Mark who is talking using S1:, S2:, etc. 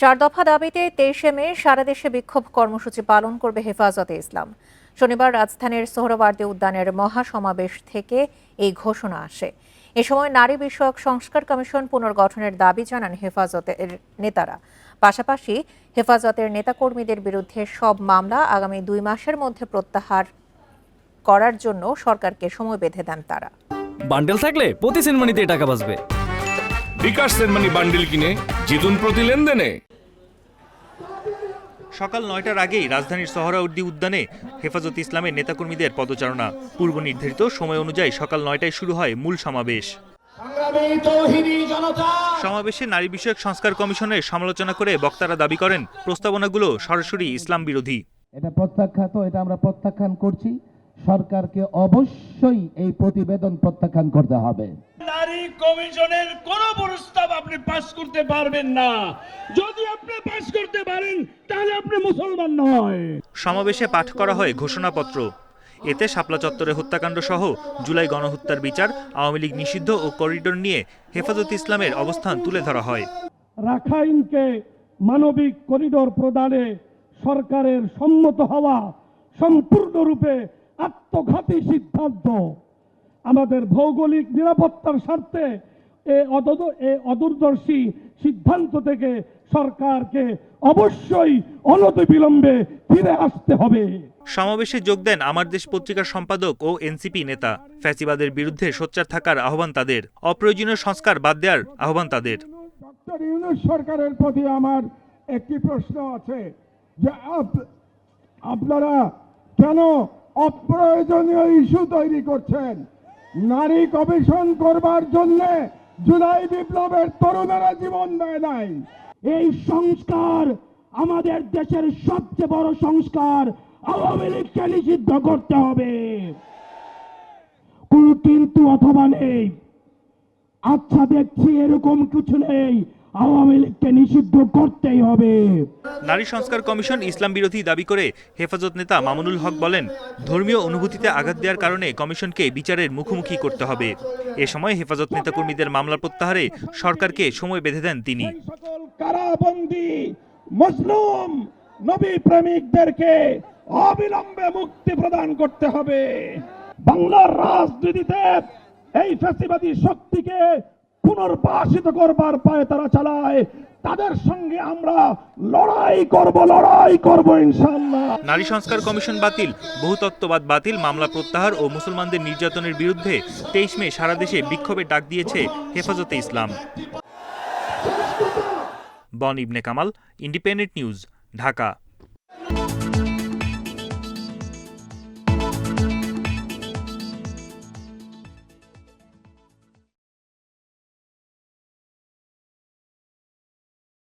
S1: চার দফা দাবিতে তেইশে মে সারা দেশে বিক্ষোভ কর্মসূচি পালন করবে হেফাজতে ইসলাম। শনিবার রাজধানীর সোহরাওয়ার্দী উদ্যানের মহাসমাবেশ থেকে এই ঘোষণা আসে। এ সময় নারী বিষয়ক সংস্কার কমিশন পুনর্গঠনের দাবি জানান হেফাজতের নেতারা। পাশাপাশি হেফাজতের নেতাকর্মীদের বিরুদ্ধে সব মামলা আগামী দুই মাসের মধ্যে প্রত্যাহার করার জন্য সরকারকে সময় বেঁধে দেন তারা।
S2: বান্ডেল থাকলে প্রতি সেনমানিতে টাকা বাঁচবে।
S3: বিকাশ সেনমানি বান্ডিল কিনে জিতুন প্রতি লেনদেনে।
S4: সকাল নয়টার আগেই রাজধানীর সোহরাউদ্দি উদ্যানে হেফাজত ইসলামের নেতাকর্মীদের পদচারণা। পূর্ব নির্ধারিত সময় অনুযায়ী সকাল নয়টায় শুরু হয় মূল সমাবেশ। সমাবেশে নারী বিষয়ক সংস্কার কমিশনের সমালোচনা করে বক্তারা দাবি করেন প্রস্তাবনাগুলো সরাসরি ইসলাম বিরোধী।
S5: এটা প্রত্যাখ্যাত এটা আমরা প্রত্যাখ্যান করছি। সরকারকে অবশ্যই এই প্রতিবেদন প্রত্যাখ্যান করতে হবে।
S6: নারী কমিশনের কোন প্রস্তাব আপনি পাস করতে পারবেন না। যদি আপনি পাস করতে পারেন তাহলে আপনি মুসলমান নয়।
S4: সমাবেশে পাঠ করা হয় ঘোষণাপত্র। এতে শাপলা চত্বরে হত্যাকাণ্ড সহ জুলাই গণহত্যার বিচার আওয়ামী লীগ নিষিদ্ধ ও করিডোর নিয়ে হেফাজত ইসলামের অবস্থান তুলে ধরা হয়।
S6: রাখাইনকে মানবিক করিডোর প্রদানে সরকারের সম্মত হওয়া সম্পূর্ণরূপে আত্মঘাতী সিদ্ধান্ত। আমাদের ভৌগোলিক নিরাপত্তার স্বার্থে এ অদূরদর্শী সিদ্ধান্ত থেকে সরকারকে অবশ্যই অনতিবিলম্বে ফিরে আসতে হবে।
S4: সমাবেশে যোগ দেন আমার দেশ পত্রিকার সম্পাদক ও এনসিপি নেতা। ফ্যাসিবাদের বিরুদ্ধে সোচ্চার থাকার আহ্বান তাদের। অপ্রয়োজনীয় সংস্কার বাদ দেওয়ার আহ্বান তাদের।
S6: ডক্টর ইউনুস সরকারের প্রতি আমার একটি প্রশ্ন আছে যে আপনারা কেন অপ্রয়োজনীয় ইস্যু তৈরি করছেন? নারী কমিশন করবার জন্য জুলাই বিপ্লবের তরুণেরা জীবন দেয় নাই। এই সংস্কার আমাদের দেশের সবচেয়ে বড় সংস্কার। আওয়ামী লীগকে নিষিদ্ধ করতে হবে। কোনো কিন্তু অথবা নেই। আচ্ছা দেখছি এরকম কিছু নেই। আওয়ামী নিষিদ্ধ করতেই হবে।
S4: নারী সংস্কার কমিশন ইসলাম বিরোধী দাবি করে হেফাজত নেতা মামুনুল হক বলেন ধর্মীয় অনুভূতিতে আঘাত দেওয়ার কারণে কমিশনকে বিচারের মুখোমুখি করতে হবে। এ সময় হেফাজত নেতাকর্মীদের মামলা প্রত্যাহারে সরকারকে সময় বেঁধে দেন তিনি।
S6: কারাবন্দী নবী প্রেমিকদেরকে অবিলম্বে মুক্তি প্রদান করতে হবে। বাংলার রাজনীতিতে এই ফ্যাসিবাদী শক্তিকে পুনর্বাসিত করবার পায়ে তারা চালায়। তাদের সঙ্গে আমরা লড়াই করব লড়াই করব ইনশাআল্লাহ।
S4: নারী সংস্কার কমিশন বাতিল বহুতত্ত্ববাদ বাতিল, মামলা প্রত্যাহার ও মুসলমানদের নির্যাতনের বিরুদ্ধে তেইশ মে সারা দেশে বিক্ষোভের ডাক দিয়েছে হেফাজতে ইসলাম। বন ইবনে কামাল, ইন্ডিপেন্ডেন্ট নিউজ, ঢাকা।